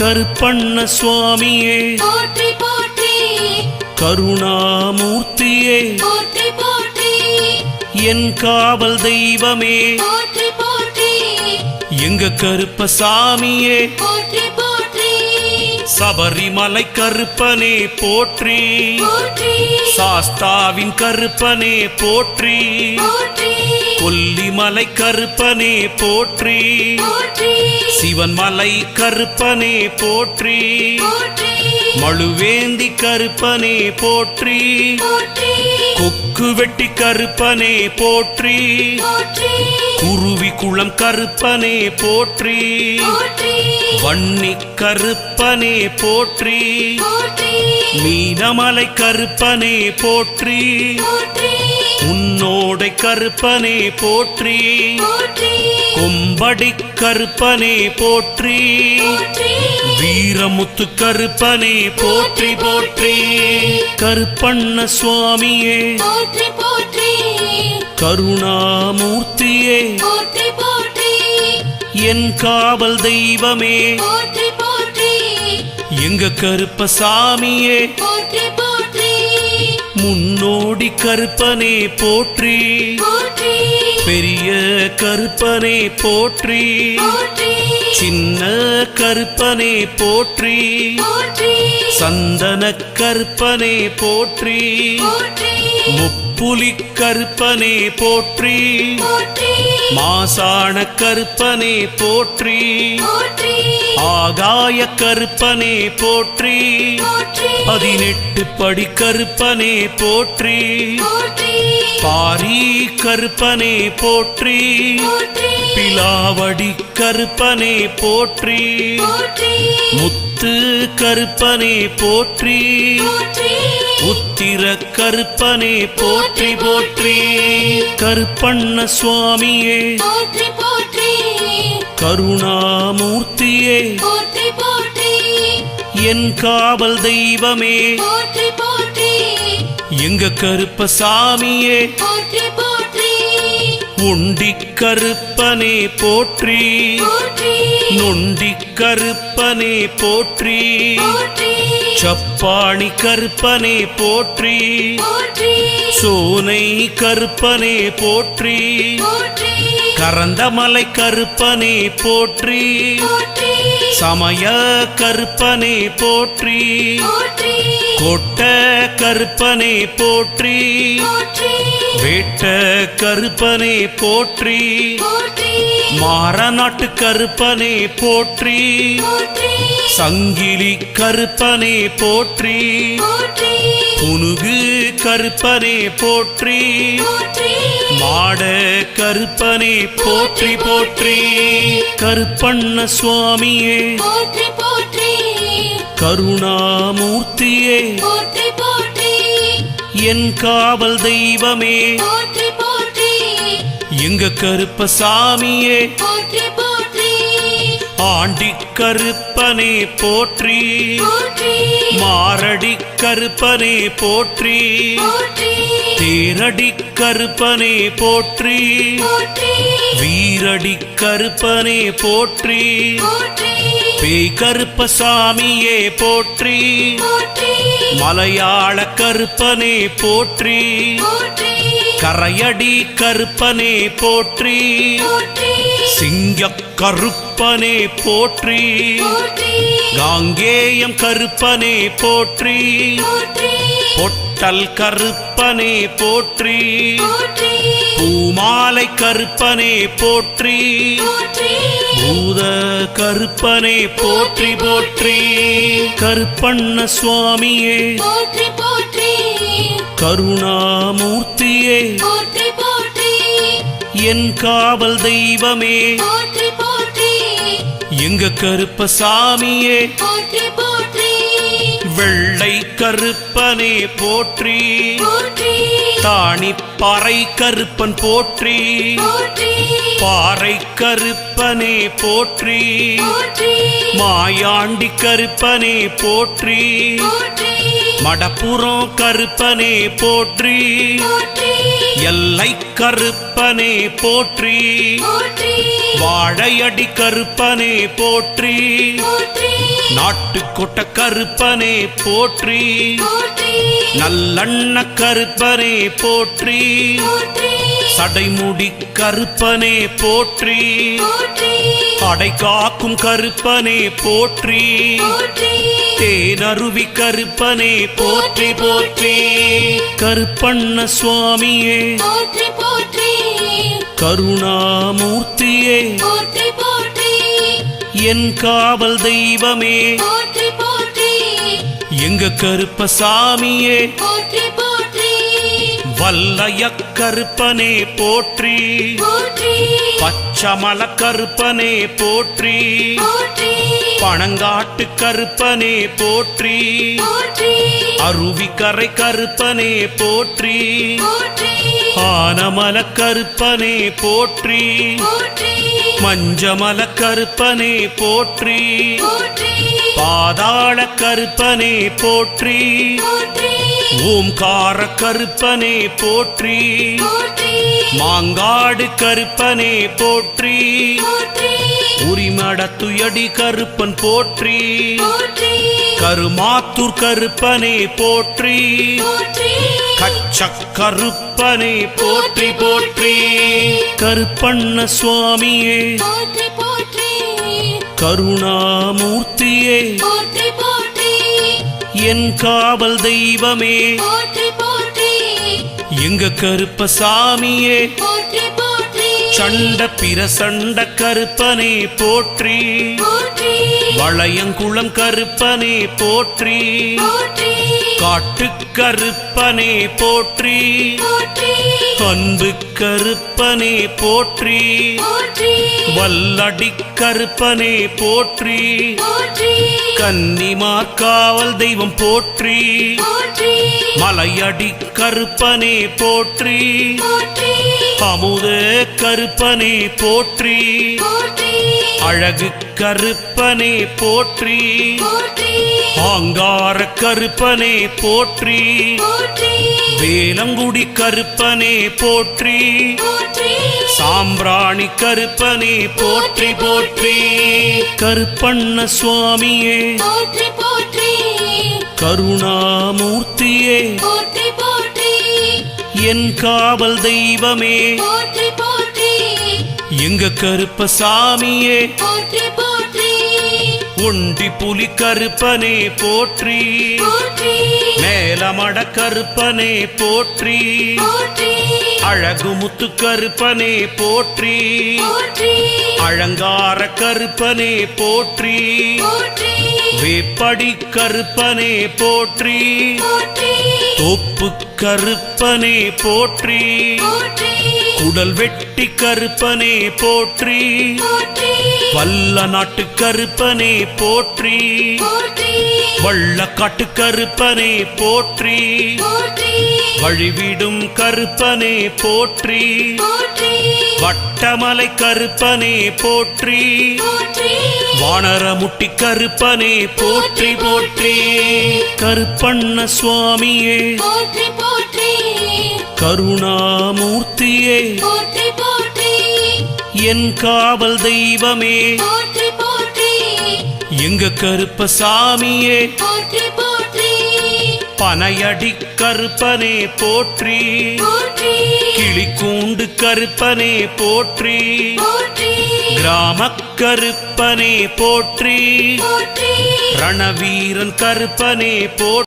கருப்பண்ண சுவாமியே. போற்றி போற்றி. கருணாமூர்த்தியே. போற்றி போற்றி. என் காவல் தெய்வமே. போற்றி போற்றி. எங்க கருப்பசாமியே. போற்றி போற்றி சபரிமலை கருப்பனே போற்றி. சாஸ்தாவின் கருப்பனே போற்றி. கொல்லிமலை கருப்பனே போற்றி. போற்றி. சிவன் மலை கருப்பனே போற்றி. போற்றி. மழுவேந்தி கருப்பனே போற்றி. கொக்கு வெட்டி கருப்பனே போற்றி. குருவி குளம் கருப்பனே போற்றி. வன்னி கருப்பனே போற்றி. மீனமலை கருப்பனே போற்றி. உன்னோடை கருப்பனே போற்றி. கொம்படி கருப்பனே போற்றி. வீரமுத்து கருப்பனே போற்றி போற்றி. கருப்பண்ண சுவாமியே. கருணாமூர்த்தியே. என் காவல் தெய்வமே. எங்க கருப்பசாமியே. முன்னோடி கருப்பனே போற்றி. பெரிய கருப்பனே போற்றி. சின்ன கருப்பனே போற்றி. சந்தன கருப்பனே போற்றி. போற்றி. முப்புலி கருப்பனே போற்றி. மாசாண கருப்பனே போற்றி. ஆகாய கருப்பனே போற்றி. பதினெட்டு படி கருப்பனே போற்றி. பாரி கருப்பனே போற்றி. பிலாவடி கருப்பனே போற்றி. முத்து கருப்பனே போற்றி. உத்திர கருப்பனே போற்றி போற்றி கருப்பண்ண சுவாமியே. கருணாமூர்த்தியே. என் காவல் தெய்வமே. எங்க கருப்பசாமியே. போற்றி. போற்றி. உண்டி கருப்பனே போற்றி. போற்றி. நொண்டி கருப்பனே போற்றி சப்பாணி கருப்பனே போற்றி. போற்றி. சோனை கருப்பனே போற்றி. போற்றி கரந்தமலை கருப்பனே போற்றி. சமய கருப்பனே போற்றி. கொட்ட கருப்பனே போற்றி. வேட்ட கருப்பனே போற்றி. மாறநாட்டு கருப்பனே போற்றி. சங்கிலி கருப்பனே போற்றி. புனுகு கருப்பனே போற்றி. மாட கருப்பனே போற்றி போற்றி. கருப்பண்ண சுவாமியே. போற்றி போற்றி. கருணாமூர்த்தியே. போற்றி போற்றி. என் காவல் தெய்வமே. போற்றி போற்றி. எங்க கருப்பசாமியே. போற்றி போற்றி. ஆண்டி கருப்பனே போற்றி. போற்றி. மாரடி கருப்பனே போற்றி. போற்றி. தேரடி கருப்பனே போற்றி. வீரடி கருப்பனே போற்றி. பேய் கருப்பசாமியே போற்றி. மலையாள கருப்பனே போற்றி. கரையடி கருப்பனே போற்றி. சிங்க கருப்பனே போற்றி. காங்கேயம் கருப்பனே போற்றி. போற்றி. பொட்டல் கருப்பனே போற்றி. பூமாலை கருப்பனே போற்றி. பூத கருப்பனே போற்றி போற்றி. கருப்பண்ண சுவாமியே. கருணாமூர்த்தியே. என் காவல் தெய்வமே. எங்க கருப்பசாமியே. வெள்ளை கருப்பனே போற்றி. போற்றி. தாணி பாறை கருப்பன் போற்றி. பாறை கருப்பனே போற்றி. மாயாண்டி கருப்பனே போற்றி. மடப்புறம் கருப்பனே போற்றி. போற்றி. எல்லை கருப்பனே போற்றி. போற்றி. வாழையடி கருப்பனே போற்றி. நாட்டுக்கொட்ட கருப்பனே போற்றி. நல்லண்ண கருப்பனே போற்றி. சடைமுடி கருப்பனே போற்றி. அடை காக்கும் கருப்பனே போற்றி. போற்றி. தேனருவி கருப்பனே போற்றி. போற்றி. கருப்பண்ண சுவாமியே. போற்றி போற்றி. கருணாமூர்த்தியே போற்றி போற்றி. என் காவல் தெய்வமே. போற்றி போற்றி. எங்க கருப்பசாமியே போற்றி போற்றி. வல்லய கருப்பனே போற்றி. போற்றி. பச்சமல கருப்பனே போற்றி. போற்றி. பணங்காட்டு கருப்பனே போற்றி. போற்றி. அருவிக்கரை கருப்பனே போற்றி. போற்றி. ஆனமல கருப்பனே போற்றி. மஞ்சமல கருப்பனே போற்றி. பாதாள கருப்பனே போற்றி. ஓம்கார கருப்பனே போற்றி. மாங்காடு கருப்பனே போற்றி. உரிமடத்துயடி கருப்பன் போற்றி. கருமாத்தூர் கருப்பனே போற்றி. கச்சக் கருப்பனே போற்றி போற்றி கருப்பண்ண சுவாமியே. கருணாமூர்த்தியே. போற்றி என் காவல் தெய்வமே. போற்றி போற்றி. எங்க கருப்பசாமியே. போற்றி போற்றி. சண்ட பிரசண்ட கருப்பனே போற்றி. போற்றி. வளையங்குளம் கருப்பனே போற்றி. காட்டு கருப்பனே போற்றி. அன்பு கருப்பனே போற்றி. வல்லடி கருப்பனே போற்றி. கன்னிமார் காவல் தெய்வம் போற்றி. மலையடி கருப்பனே போற்றி. அமுத கருப்பனே போற்றி. அழகு கருப்பனே போற்றி. ஆங்கார கருப்பனே போற்றி. வேலங்குடி கருப்பனே போற்றி. சாம்பிராணி கருப்பனே போற்றி போற்றி கருப்பண்ண சுவாமியே. கருணாமூர்த்தியே. என் காவல் தெய்வமே. எங்க கருப்பசாமியே. ஒண்டி புலி கருப்பனே போற்றி. மேலமட கருப்பனே போற்றி. அழகு முத்து கருப்பனே போற்றி. அலங்கார கருப்பனே போற்றி. வேப்படி கருப்பனே போற்றி. தொப்பு கருப்பனே போற்றி. போற்றி. குடல் வெட்டி கருப்பனே போற்றி. போற்றி. வல்ல நாட்டு கருப்பனே போற்றி. போற்றி. வள்ளக்காட்டு கருப்பனே போற்றி. வழிவிடும் கருப்பனே போற்றி. வட்டமலை கருப்பனே போற்றி. வானரமுட்டி கருப்பனே போற்றி போற்றி. கருப்பண்ண சுவாமியே. கருணாமூர்த்தியே. என் காவல் தெய்வமே. போற்றி போற்றி. எங்க கருப்பசாமியே போற்றி போற்றி. பனையடி கருப்பனே போற்றி. போற்றி. கிளிக்கூண்டு கருப்பனே போற்றி. போற்றி. கிராம கருப்பனே போற்றி. போற்றி. ரணவீரன் கருப்பனே போற்றி.